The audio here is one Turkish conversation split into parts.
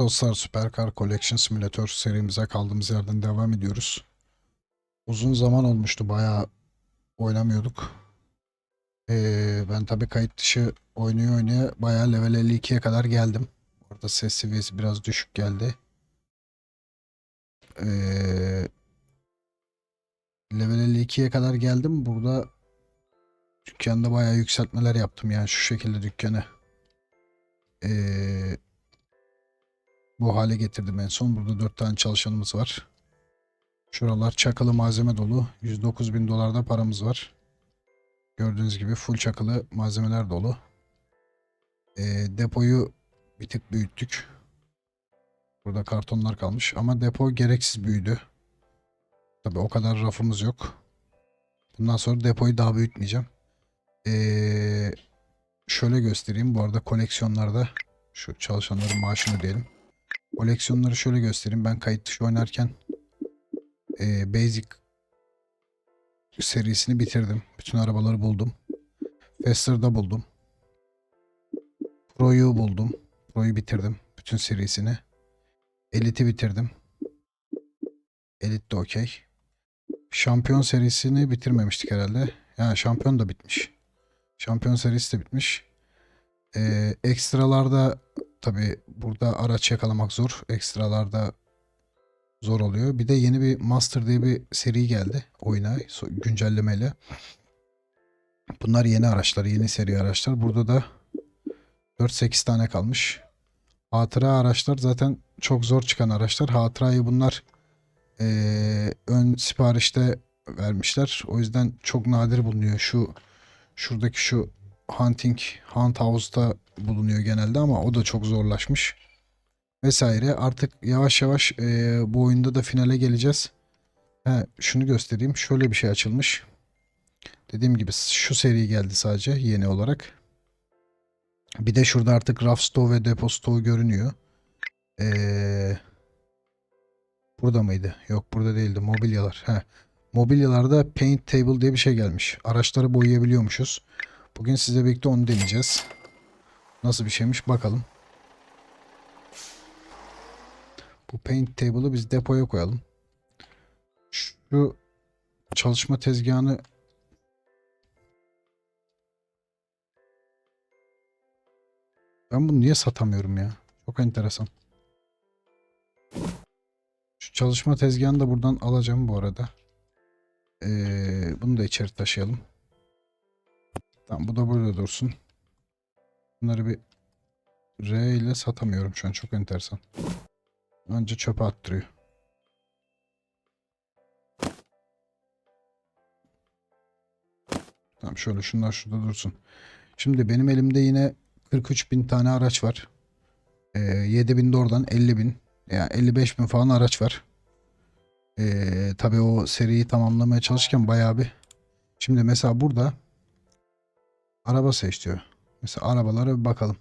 Dostlar Supercar Collection Simulator serimize kaldığımız yerden devam ediyoruz. Uzun zaman olmuştu bayağı oynamıyorduk. Ee, ben tabii kayıt dışı oynuyor oynaya bayağı level 52'ye kadar geldim. Orada ses seviyesi biraz düşük geldi. Ee, level 52'ye kadar geldim. Burada dükkanda bayağı yükseltmeler yaptım yani şu şekilde dükkanı. Ee, bu hale getirdim en son. Burada 4 tane çalışanımız var. Şuralar çakılı malzeme dolu. 109 bin dolarda paramız var. Gördüğünüz gibi full çakılı malzemeler dolu. Ee, depoyu bir tık büyüttük. Burada kartonlar kalmış ama depo gereksiz büyüdü. Tabi o kadar rafımız yok. Bundan sonra depoyu daha büyütmeyeceğim. Ee, şöyle göstereyim. Bu arada koleksiyonlarda şu çalışanların maaşını diyelim. Koleksiyonları şöyle göstereyim. Ben kayıt dışı oynarken e, Basic serisini bitirdim. Bütün arabaları buldum. Faster'da buldum. Pro'yu buldum. Pro'yu bitirdim. Bütün serisini. Elite'i bitirdim. Elite de okey. Şampiyon serisini bitirmemiştik herhalde. Yani şampiyon da bitmiş. Şampiyon serisi de bitmiş. Ee, ekstralarda tabi burada araç yakalamak zor. Ekstralarda zor oluyor. Bir de yeni bir Master diye bir seri geldi oyuna güncellemeyle. Bunlar yeni araçlar, yeni seri araçlar. Burada da 4-8 tane kalmış. Hatıra araçlar zaten çok zor çıkan araçlar. Hatırayı bunlar eee, ön siparişte vermişler. O yüzden çok nadir bulunuyor. Şu şuradaki şu Hunting Hunt House'da bulunuyor genelde ama o da çok zorlaşmış. Vesaire. Artık yavaş yavaş eee, bu oyunda da finale geleceğiz. He, şunu göstereyim. Şöyle bir şey açılmış. Dediğim gibi şu seri geldi sadece yeni olarak. Bir de şurada artık raf stoğu ve depo stoğu görünüyor. Ee, burada mıydı? Yok burada değildi. Mobilyalar. He. Mobilyalarda paint table diye bir şey gelmiş. Araçları boyayabiliyormuşuz. Bugün size birlikte onu deneyeceğiz. Nasıl bir şeymiş bakalım. Bu paint table'ı biz depoya koyalım. Şu çalışma tezgahını Ben bunu niye satamıyorum ya? Çok enteresan. Şu çalışma tezgahını da buradan alacağım bu arada. Ee, bunu da içeri taşıyalım. Tamam bu da burada dursun. Bunları bir R ile satamıyorum şu an. Çok enteresan. Anca çöpe attırıyor. Tamam şöyle şunlar şurada dursun. Şimdi benim elimde yine 43 bin tane araç var. Ee, 7 bin de oradan 50 bin. Yani 55 bin falan araç var. Ee, tabii o seriyi tamamlamaya çalışırken bayağı bir. Şimdi mesela burada araba seç diyor. Mesela arabalara bir bakalım.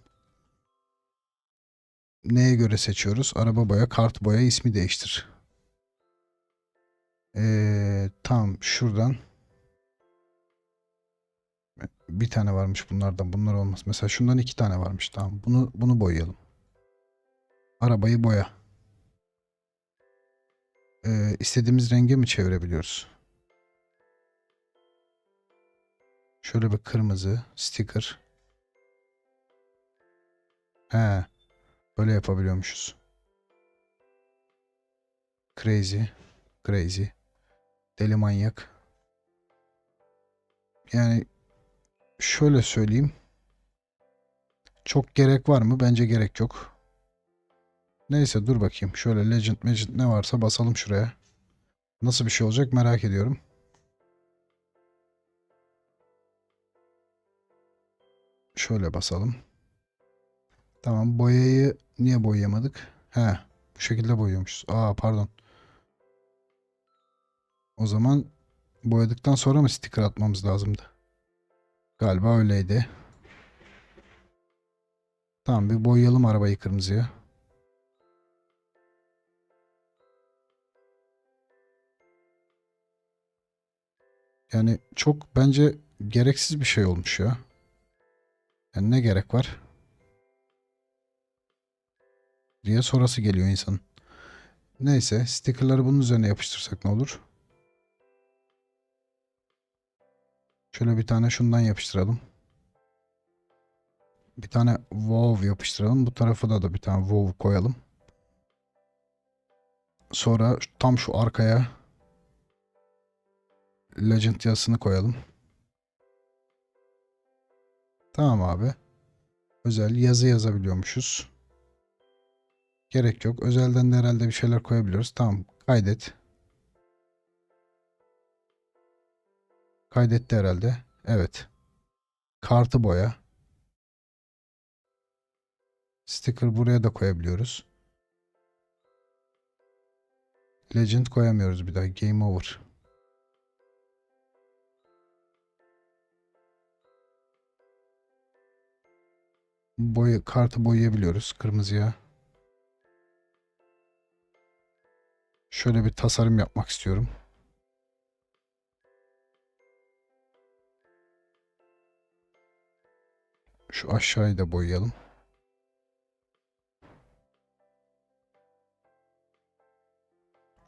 Neye göre seçiyoruz? Araba boya, kart boya, ismi değiştir. Ee, tamam şuradan bir tane varmış bunlardan. Bunlar olmaz. Mesela şundan iki tane varmış. Tamam. Bunu bunu boyayalım. Arabayı boya. Ee, istediğimiz renge mi çevirebiliyoruz? Şöyle bir kırmızı sticker. He. Böyle yapabiliyormuşuz. Crazy. Crazy. Deli manyak. Yani şöyle söyleyeyim. Çok gerek var mı? Bence gerek yok. Neyse dur bakayım. Şöyle Legend Legend ne varsa basalım şuraya. Nasıl bir şey olacak merak ediyorum. Şöyle basalım. Tamam boyayı niye boyayamadık? He bu şekilde boyuyormuşuz. Aa pardon. O zaman boyadıktan sonra mı sticker atmamız lazımdı? Galiba öyleydi. Tamam bir boyayalım arabayı kırmızıya. Yani çok bence gereksiz bir şey olmuş ya. Yani ne gerek var? diye sorası geliyor insanın. Neyse stickerları bunun üzerine yapıştırsak ne olur? Şöyle bir tane şundan yapıştıralım. Bir tane wow yapıştıralım. Bu tarafa da da bir tane wow koyalım. Sonra tam şu arkaya Legend yazısını koyalım. Tamam abi. Özel yazı yazabiliyormuşuz. Gerek yok. Özelden de herhalde bir şeyler koyabiliyoruz. Tamam. Kaydet. Kaydetti herhalde. Evet. Kartı boya. Sticker buraya da koyabiliyoruz. Legend koyamıyoruz bir daha. Game over. Boya, kartı boyayabiliyoruz kırmızıya. Şöyle bir tasarım yapmak istiyorum. Şu aşağıyı da boyayalım.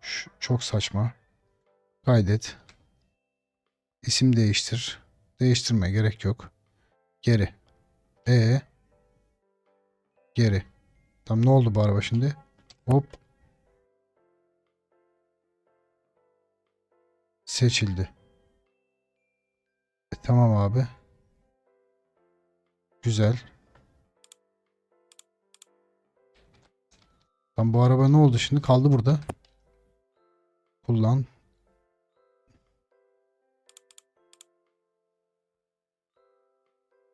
Şu, çok saçma. Kaydet. İsim değiştir. Değiştirme gerek yok. Geri. E Geri. Tam ne oldu bu araba şimdi? Hop. Seçildi. E, tamam abi. Güzel. Tam bu araba ne oldu şimdi? Kaldı burada. Kullan.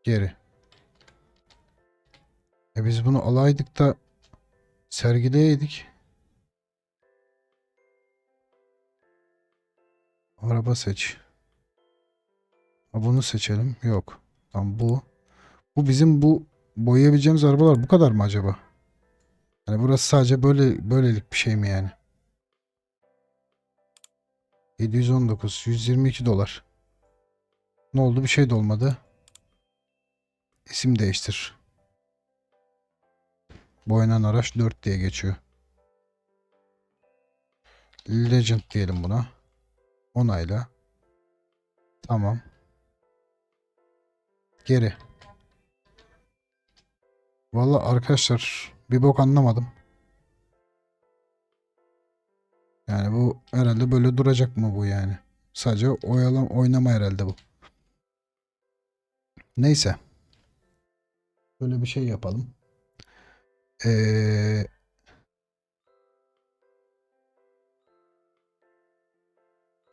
Geri. E biz bunu alaydık da sergileyeydik. Araba seç. Ha, bunu seçelim. Yok. Tamam bu. Bu bizim bu boyayabileceğimiz arabalar bu kadar mı acaba? Yani burası sadece böyle böylelik bir şey mi yani? 719 122 dolar. Ne oldu? Bir şey de olmadı. İsim değiştir. Boyanan araç 4 diye geçiyor. Legend diyelim buna. Onayla. Tamam. Geri. Valla arkadaşlar bir bok anlamadım. Yani bu herhalde böyle duracak mı bu yani? Sadece oyalam oynama herhalde bu. Neyse. Böyle bir şey yapalım. Ee,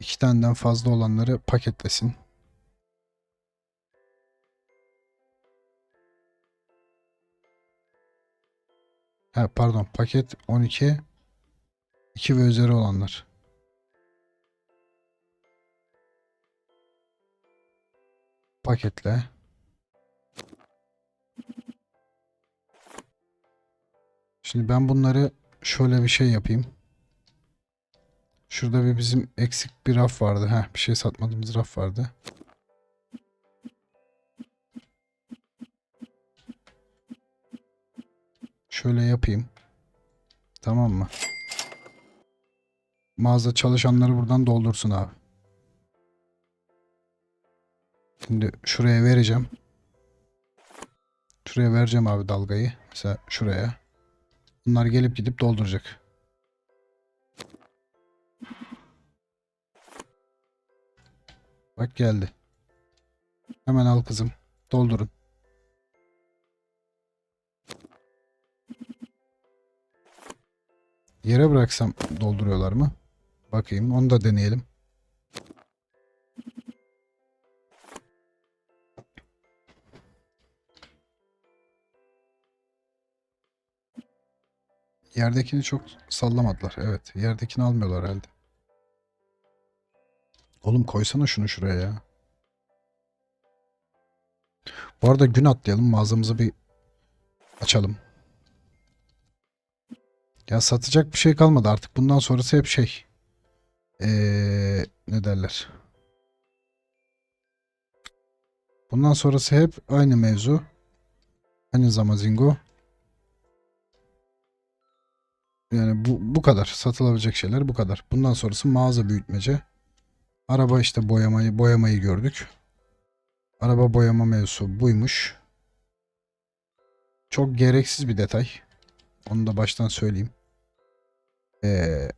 iki taneden fazla olanları paketlesin. Ha, pardon paket 12 2 ve üzeri olanlar. Paketle. Şimdi ben bunları şöyle bir şey yapayım. Şurada bir bizim eksik bir raf vardı. Heh, bir şey satmadığımız raf vardı. Şöyle yapayım. Tamam mı? Mağaza çalışanları buradan doldursun abi. Şimdi şuraya vereceğim. Şuraya vereceğim abi dalgayı. Mesela şuraya. Bunlar gelip gidip dolduracak. Bak geldi. Hemen al kızım. Doldurun. Yere bıraksam dolduruyorlar mı? Bakayım onu da deneyelim. Yerdekini çok sallamadılar. Evet. Yerdekini almıyorlar herhalde. Oğlum koysana şunu şuraya ya. Bu arada gün atlayalım. Mağazamızı bir açalım. Ya satacak bir şey kalmadı artık. Bundan sonrası hep şey. Ee, ne derler? Bundan sonrası hep aynı mevzu. Aynı zamazingo. Yani bu, bu kadar. Satılabilecek şeyler bu kadar. Bundan sonrası mağaza büyütmece. Araba işte boyamayı boyamayı gördük. Araba boyama mevzusu buymuş. Çok gereksiz bir detay. Onu da baştan söyleyeyim. Ee,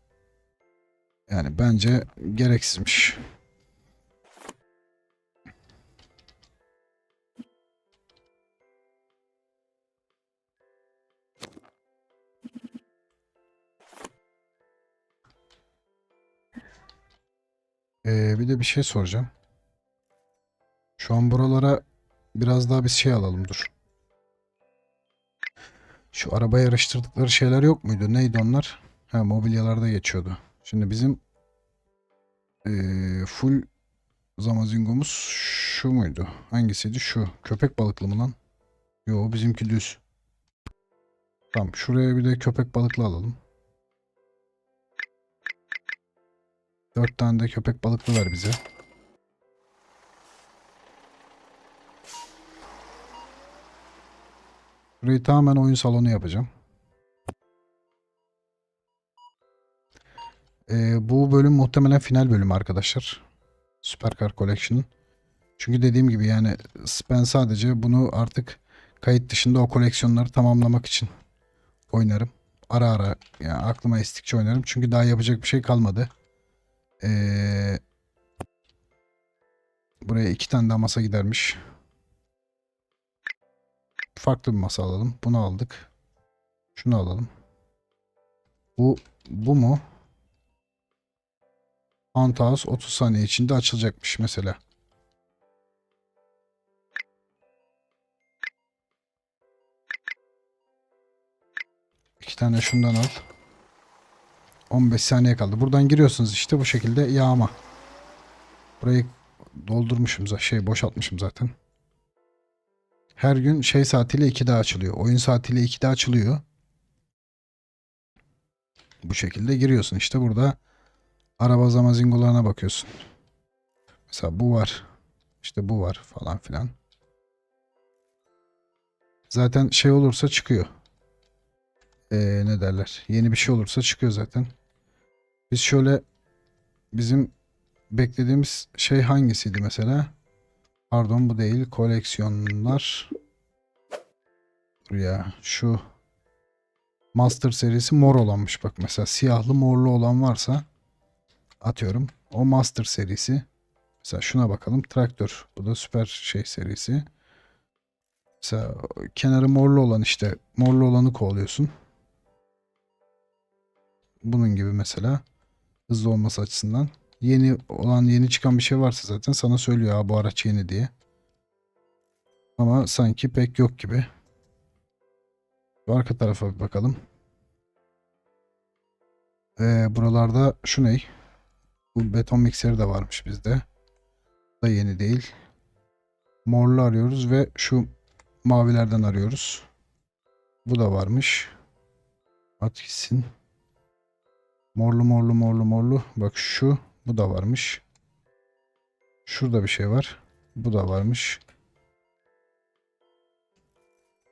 yani bence gereksizmiş. Ee, bir de bir şey soracağım. Şu an buralara biraz daha bir şey alalım dur. Şu araba yarıştırdıkları şeyler yok muydu? Neydi onlar? Ha mobilyalarda geçiyordu. Şimdi bizim eee, full zamazingomuz şu muydu? Hangisiydi? Şu. Köpek balıklı mı lan? Yo bizimki düz. Tamam şuraya bir de köpek balıklı alalım. Dört tane de köpek balıklı ver bize. Burayı tamamen oyun salonu yapacağım. Ee, bu bölüm muhtemelen final bölümü arkadaşlar. Supercar Collection'ın. Çünkü dediğim gibi yani ben sadece bunu artık kayıt dışında o koleksiyonları tamamlamak için oynarım. Ara ara yani aklıma estikçe oynarım. Çünkü daha yapacak bir şey kalmadı. Ee, buraya iki tane daha masa gidermiş. Farklı bir masa alalım. Bunu aldık. Şunu alalım. Bu bu mu? Antaus 30 saniye içinde açılacakmış mesela. İki tane şundan al. 15 saniye kaldı. Buradan giriyorsunuz işte bu şekilde yağma. Burayı doldurmuşum şey boşaltmışım zaten. Her gün şey saatiyle 2'de açılıyor. Oyun saatiyle 2'de açılıyor. Bu şekilde giriyorsun işte burada araba zamazingolarına bakıyorsun. Mesela bu var. İşte bu var falan filan. Zaten şey olursa çıkıyor. Ee, ne derler? Yeni bir şey olursa çıkıyor zaten. Biz şöyle bizim beklediğimiz şey hangisiydi mesela? Pardon bu değil. Koleksiyonlar. Ya şu Master serisi mor olanmış bak mesela siyahlı morlu olan varsa atıyorum o Master serisi. Mesela şuna bakalım traktör. Bu da süper şey serisi. Mesela kenarı morlu olan işte morlu olanı kovalıyorsun. Bunun gibi mesela hızlı olması açısından. Yeni olan yeni çıkan bir şey varsa zaten sana söylüyor ha bu araç yeni diye. Ama sanki pek yok gibi. Arka tarafa bir bakalım. Ee, buralarda şu ne? Bu beton mikseri de varmış bizde. Bu da yeni değil. Morlu arıyoruz ve şu mavilerden arıyoruz. Bu da varmış. At gitsin. Morlu morlu morlu morlu. Bak şu. Bu da varmış. Şurada bir şey var. Bu da varmış.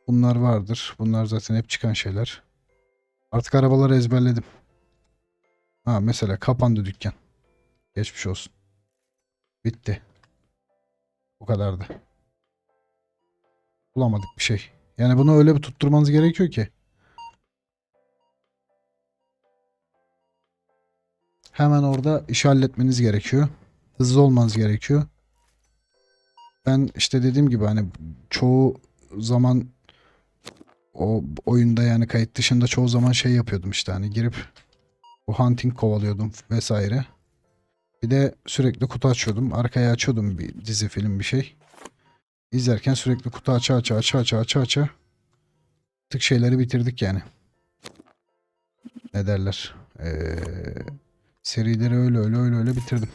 Bunlar vardır. Bunlar zaten hep çıkan şeyler. Artık arabaları ezberledim. Ha mesela kapandı dükkan. Geçmiş olsun. Bitti. Bu kadardı. Bulamadık bir şey. Yani bunu öyle bir tutturmanız gerekiyor ki. Hemen orada işi halletmeniz gerekiyor. Hızlı olmanız gerekiyor. Ben işte dediğim gibi hani çoğu zaman o oyunda yani kayıt dışında çoğu zaman şey yapıyordum işte hani girip bu hunting kovalıyordum vesaire. Bir de sürekli kutu açıyordum. Arkaya açıyordum bir dizi film bir şey. İzlerken sürekli kutu aça aça aça aça aça aça tık şeyleri bitirdik yani. Ne derler? Ee, serileri öyle öyle öyle öyle bitirdim.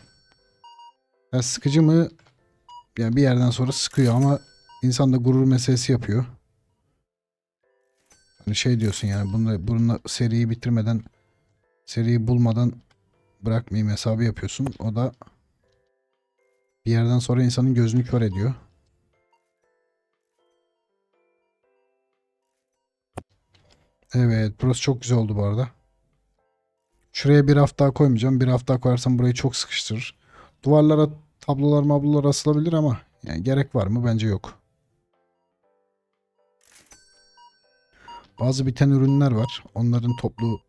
Ya sıkıcı mı? Yani bir yerden sonra sıkıyor ama insan da gurur meselesi yapıyor. Hani şey diyorsun yani bununla, bununla seriyi bitirmeden seriyi bulmadan bırakmayayım hesabı yapıyorsun. O da bir yerden sonra insanın gözünü kör ediyor. Evet burası çok güzel oldu bu arada. Şuraya bir hafta daha koymayacağım. Bir hafta daha koyarsam burayı çok sıkıştırır. Duvarlara tablolar mablolar asılabilir ama yani gerek var mı? Bence yok. Bazı biten ürünler var. Onların toplu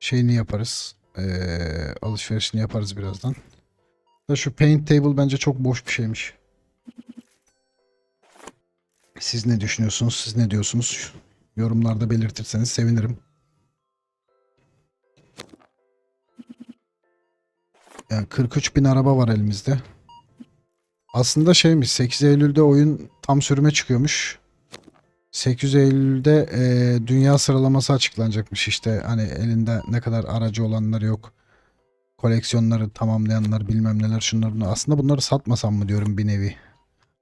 şeyini yaparız. Ee, alışverişini yaparız birazdan. Da şu paint table bence çok boş bir şeymiş. Siz ne düşünüyorsunuz? Siz ne diyorsunuz? Yorumlarda belirtirseniz sevinirim. Yani 43 bin araba var elimizde. Aslında şeymiş 8 Eylül'de oyun tam sürüme çıkıyormuş. 8 Eylül'de e, dünya sıralaması açıklanacakmış işte hani elinde ne kadar aracı olanlar yok. Koleksiyonları tamamlayanlar bilmem neler şunların. Aslında bunları satmasam mı diyorum bir nevi.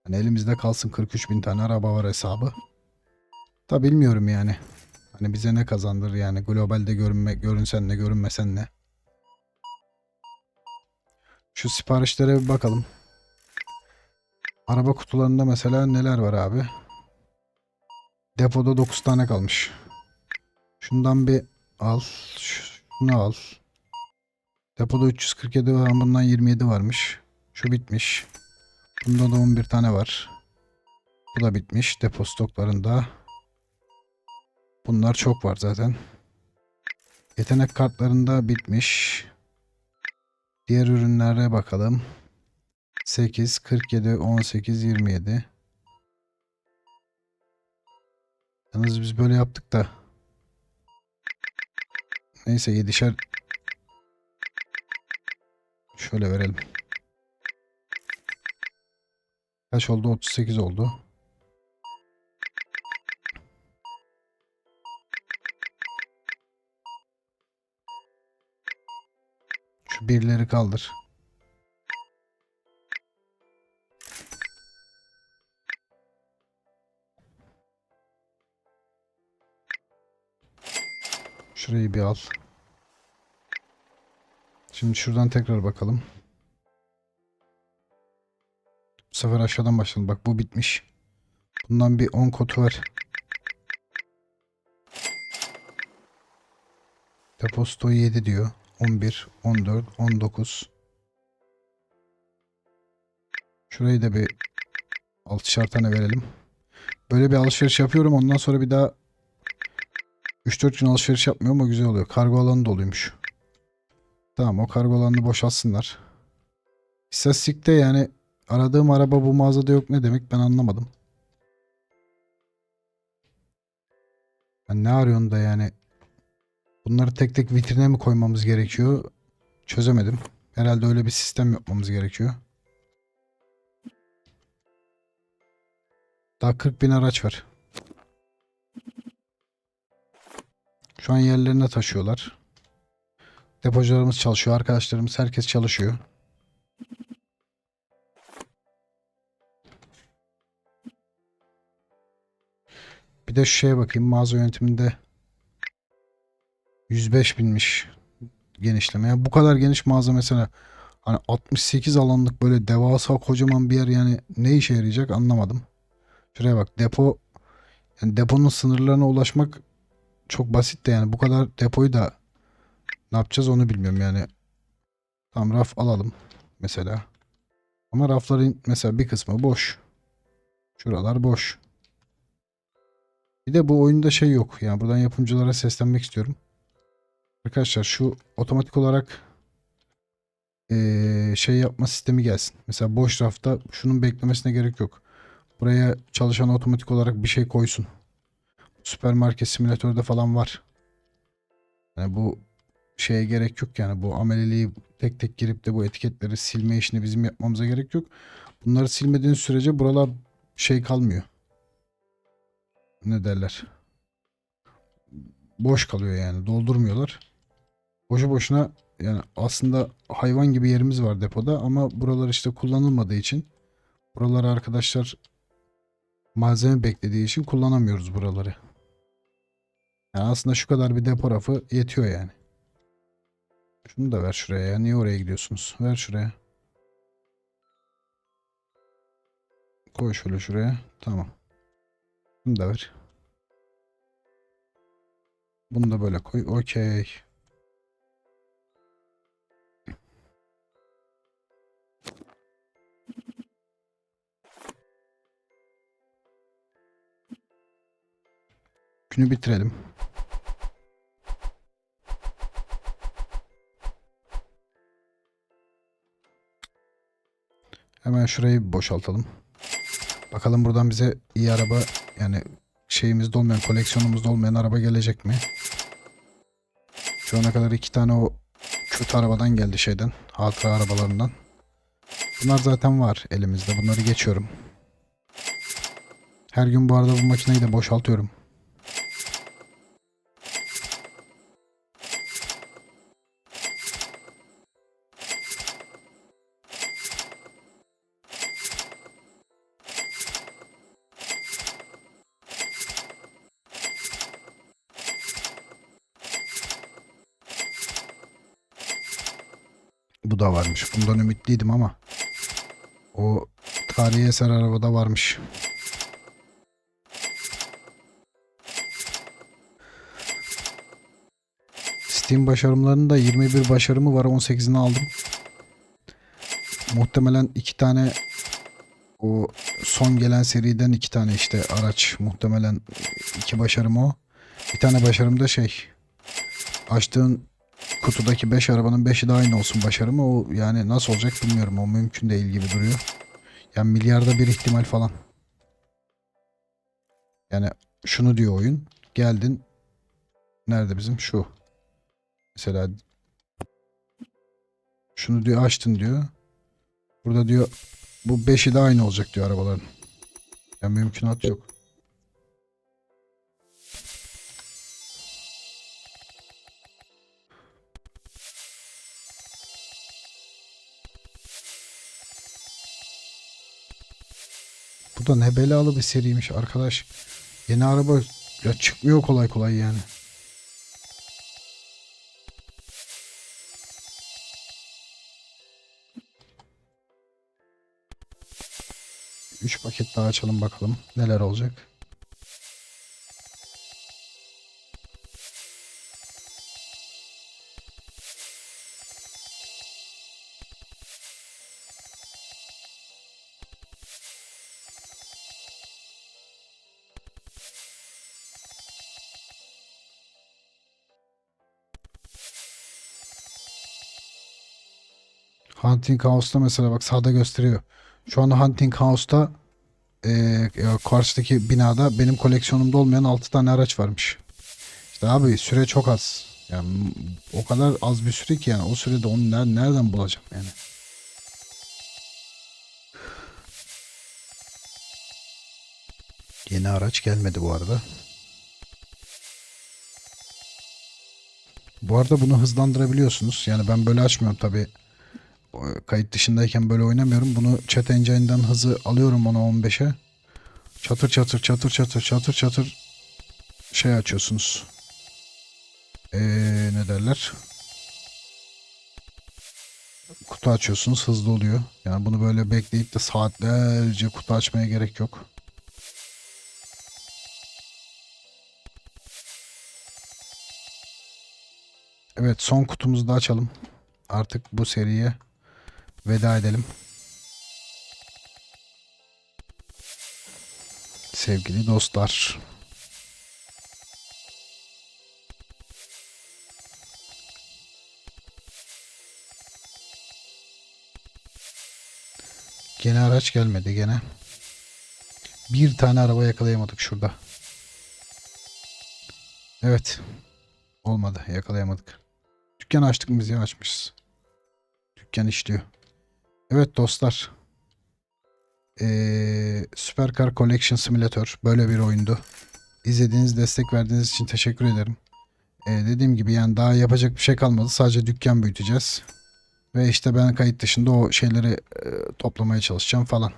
Hani elimizde kalsın 43 bin tane araba var hesabı. Da bilmiyorum yani. Hani bize ne kazandırır yani globalde görünme, görünsen ne görünmesen ne. Şu siparişlere bir bakalım. Araba kutularında mesela neler var abi? Depoda 9 tane kalmış. Şundan bir al. Şunu al. Depoda 347 var. Bundan 27 varmış. Şu bitmiş. Bunda da 11 tane var. Bu da bitmiş. Depo stoklarında. Bunlar çok var zaten. Yetenek kartlarında bitmiş. Diğer ürünlere bakalım. 8, 47, 18, 27. Yalnız biz böyle yaptık da. Neyse yedişer. Şöyle verelim. Kaç oldu? 38 oldu. Şu birleri kaldır. Şurayı bir al. Şimdi şuradan tekrar bakalım. Bu sefer aşağıdan başlayalım. Bak bu bitmiş. Bundan bir 10 kotu ver. Depozito 7 diyor. 11, 14, 19. Şurayı da bir 6'şar tane verelim. Böyle bir alışveriş yapıyorum. Ondan sonra bir daha 3-4 gün alışveriş yapmıyorum ama güzel oluyor. Kargo alanı doluymuş. Tamam o kargo alanını boşaltsınlar. İstatistikte yani aradığım araba bu mağazada yok ne demek ben anlamadım. Ben ne arıyorsun da yani bunları tek tek vitrine mi koymamız gerekiyor? Çözemedim. Herhalde öyle bir sistem yapmamız gerekiyor. Daha 40 bin araç var. Şu an yerlerine taşıyorlar. Depocularımız çalışıyor. Arkadaşlarımız herkes çalışıyor. Bir de şeye bakayım. Mağaza yönetiminde 105 binmiş genişleme. Yani bu kadar geniş mağaza mesela hani 68 alanlık böyle devasa kocaman bir yer yani ne işe yarayacak anlamadım. Şuraya bak depo yani deponun sınırlarına ulaşmak çok basit de yani bu kadar depoyu da ne yapacağız onu bilmiyorum yani. Tam raf alalım mesela. Ama rafların mesela bir kısmı boş. Şuralar boş. Bir de bu oyunda şey yok. Yani buradan yapımcılara seslenmek istiyorum. Arkadaşlar şu otomatik olarak eee, şey yapma sistemi gelsin. Mesela boş rafta şunun beklemesine gerek yok. Buraya çalışan otomatik olarak bir şey koysun. Süpermarket simülatörde falan var. Yani bu şeye gerek yok yani bu ameleliği tek tek girip de bu etiketleri silme işini bizim yapmamıza gerek yok. Bunları silmediğin sürece buralar şey kalmıyor. Ne derler? Boş kalıyor yani doldurmuyorlar. Boşu boşuna yani aslında hayvan gibi yerimiz var depoda ama buralar işte kullanılmadığı için buraları arkadaşlar malzeme beklediği için kullanamıyoruz buraları. Yani aslında şu kadar bir depo rafı yetiyor yani. Şunu da ver şuraya ya. Niye oraya gidiyorsunuz? Ver şuraya. Koy şöyle şuraya. Tamam. Bunu da ver. Bunu da böyle koy. Okey. Günü bitirelim. Hemen şurayı boşaltalım. Bakalım buradan bize iyi araba yani şeyimizde olmayan, koleksiyonumuzda olmayan araba gelecek mi? Şu ana kadar iki tane o kötü arabadan geldi şeyden. Hatıra arabalarından. Bunlar zaten var elimizde. Bunları geçiyorum. Her gün bu arada bu makineyi de boşaltıyorum. Varmış. Bundan ümitliydim ama o tarihi eser arabada varmış. Steam başarımlarında 21 başarımı var. 18'ini aldım. Muhtemelen iki tane o son gelen seriden iki tane işte araç muhtemelen iki başarım o. Bir tane başarım da şey açtığın kutudaki 5 arabanın 5'i de aynı olsun başarımı o yani nasıl olacak bilmiyorum o mümkün değil gibi duruyor. Yani milyarda bir ihtimal falan. Yani şunu diyor oyun. Geldin. Nerede bizim? Şu. Mesela şunu diyor açtın diyor. Burada diyor bu 5'i de aynı olacak diyor arabaların. Yani mümkünat yok. Bu da ne belalı bir seriymiş arkadaş. Yeni araba ya çıkmıyor kolay kolay yani. Üç paket daha açalım bakalım neler olacak. Hunting House'ta mesela bak sağda gösteriyor. Şu anda Hunting House'ta eee, ya karşıdaki binada benim koleksiyonumda olmayan 6 tane araç varmış. İşte abi süre çok az. Yani o kadar az bir süre ki yani o sürede onu ner- nereden bulacağım yani. Yeni araç gelmedi bu arada. Bu arada bunu hızlandırabiliyorsunuz. Yani ben böyle açmıyorum tabii. Kayıt dışındayken böyle oynamıyorum. Bunu chat engine'den hızı alıyorum ona 15'e. Çatır çatır çatır çatır çatır çatır şey açıyorsunuz. Ee, ne derler? Kutu açıyorsunuz hızlı oluyor. Yani bunu böyle bekleyip de saatlerce kutu açmaya gerek yok. Evet son kutumuzu da açalım. Artık bu seriye veda edelim. Sevgili dostlar. Gene araç gelmedi gene. Bir tane araba yakalayamadık şurada. Evet. Olmadı. Yakalayamadık. Dükkan açtık mı biz açmışız. Dükkan işliyor. Evet dostlar. Ee, Supercar Collection Simulator böyle bir oyundu. İzlediğiniz, destek verdiğiniz için teşekkür ederim. Ee, dediğim gibi yani daha yapacak bir şey kalmadı. Sadece dükkan büyüteceğiz. Ve işte ben kayıt dışında o şeyleri e, toplamaya çalışacağım falan.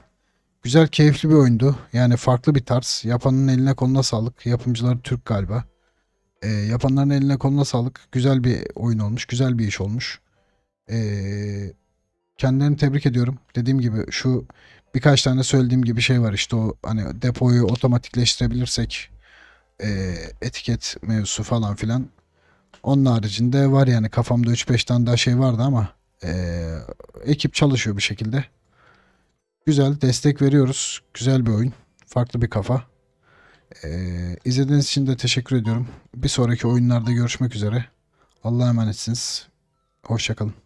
Güzel, keyifli bir oyundu. Yani farklı bir tarz. Yapanın eline koluna sağlık. Yapımcıları Türk galiba. Ee, yapanların eline koluna sağlık. Güzel bir oyun olmuş. Güzel bir iş olmuş. Ee, kendilerini tebrik ediyorum. Dediğim gibi şu birkaç tane söylediğim gibi şey var işte o hani depoyu otomatikleştirebilirsek e, etiket mevzusu falan filan. Onun haricinde var yani kafamda 3-5 tane daha şey vardı ama e, ekip çalışıyor bir şekilde. Güzel destek veriyoruz. Güzel bir oyun. Farklı bir kafa. Ee, izlediğiniz için de teşekkür ediyorum. Bir sonraki oyunlarda görüşmek üzere. Allah'a emanetsiniz. Hoşçakalın.